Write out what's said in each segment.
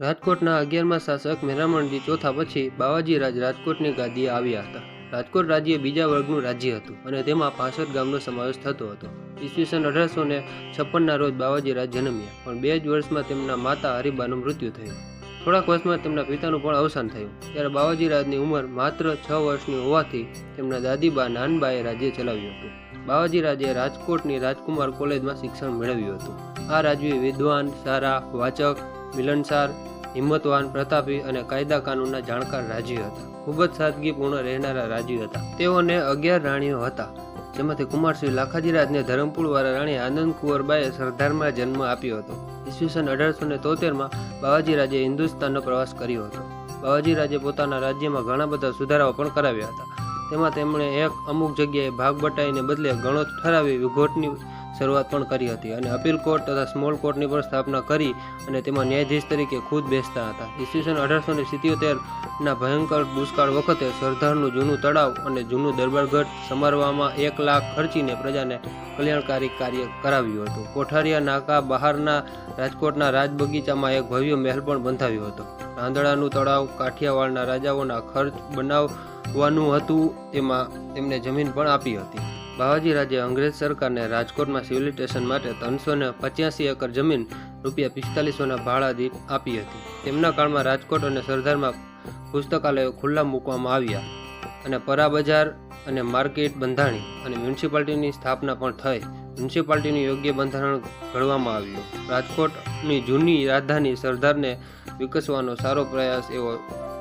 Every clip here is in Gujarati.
રાજકોટના અગિયારમા શાસક મેરામણજી ચોથા પછી બાવાજીરાજ રાજકોટની ગાદીએ આવ્યા હતા. રાજકોટ રાજ્ય બીજા વર્ગનું રાજ્ય હતું અને તેમાં પાસઠ ગામનો સમાવેશ થતો હતો. ઈસવીસન અઢારસો ને છપ્પનના રોજ બાવાજીરાજ જન્મ્યા, પણ બે જ વર્ષમાં તેમના માતા હરિબાનું મૃત્યુ થયું. થોડાક વર્ષમાં તેમના પિતાનું પણ અવસાન થયું. ત્યારે બાવાજીરાજની ઉંમર માત્ર છ વર્ષની હોવાથી તેમના દાદીબા નાનબાએ રાજ્ય ચલાવ્યું હતું. બાવાજી રાજે રાજકોટની રાજકુમાર કોલેજમાં શિક્ષણ મેળવ્યું હતું. આ રાજવી વિદ્વાન, સારા, વાચક મિલનસાર હિંમતવાન પ્રતાપી અને કાયદા કાનૂનના જાણકાર રાજી હતા. ખૂબ જ સાદગીપૂર્ણ રહેનારા રાજી હતા. તેઓને અગિયાર રાણીઓ હતા, જેમાંથી કુમારસિંહ લાખાજી રાજને ધરમપુરવાળા રાણી આનંદ કુંવરબાએ સરદારમાં જન્મ આપ્યો હતો. ઈસવીસન અઢારસો ને તોતેરમાં બાવાજી રાજે હિન્દુસ્તાનનો પ્રવાસ કર્યો હતો. બાવાજી રાજે પોતાના રાજ્યમાં ઘણા બધા સુધારાઓ પણ કરાવ્યા હતા. તેમાં તેમણે એક અમુક જગ્યાએ ભાગ બટાઈને બદલે ગણો ઠરાવી વિઘોટની શરૂઆત પણ કરી હતી અને અપીલ કોર્ટ તથા સ્મોલ કોર્ટની પણ સ્થાપના કરી અને તેમાં ન્યાયાધીશ તરીકે ખુદ બેસતા હતા. ઈસવીસન અઢારસો ને સિત્યોતેરના ભયંકર દુષ્કાળ વખતે સરદારનું જૂનું તળાવ અને જૂનું દરબારગઢ સમારવામાં એક લાખ ખર્ચીને પ્રજાને કલ્યાણકારી કાર્ય કરાવ્યું હતું. કોઠારિયા નાકા બહારના રાજકોટના રાજ બગીચામાં એક ભવ્ય મહેલ પણ બંધાવ્યો હતો. રાંદડાનું તળાવ કાઠિયાવાડના રાજાઓના ખર્ચ બનાવવાનું હતું તેમાં તેમને જમીન પણ આપી હતી. બાવાજી રાજે અંગ્રેજ સરકારને રાજકોટમાં સિવિલ સ્ટેશન માટે ત્રણસો ને પચ્યાસી એકર જમીન રૂપિયા પિસ્તાલીસોના ભાડા આપી હતી. તેમના કાળમાં રાજકોટ અને સરદારમાં પુસ્તકાલયો ખુલ્લા મૂકવામાં આવ્યા અને પરા બજાર અને માર્કેટ બંધાણી અને મ્યુનિસિપાલિટીની સ્થાપના પણ થઈ. મ્યુનિસિપાલિટીનું યોગ્ય બંધારણ ઘડવામાં આવ્યું. રાજકોટની જૂની રાજધાની સરદારને વિકસવાનો સારો પ્રયાસ એવો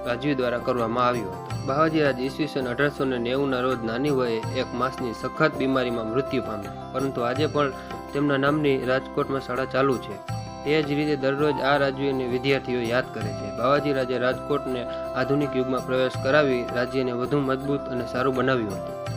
રાજવી દ્વારા કરવામાં આવ્યો હતો. રાજ ઈસવીસન અઢારસો ને નેવુંના રોજ નાની વયે એક માસની સખત બીમારીમાં મૃત્યુ પામ્યા. પરંતુ આજે પણ તેમના નામની રાજકોટમાં શાળા ચાલુ છે. તે જ રીતે દરરોજ આ રાજવીને વિદ્યાર્થીઓ યાદ કરે છે. બાવાજી રાજે રાજકોટને આધુનિક યુગમાં પ્રવેશ કરાવી રાજ્યને વધુ મજબૂત અને સારું બનાવ્યું હતું.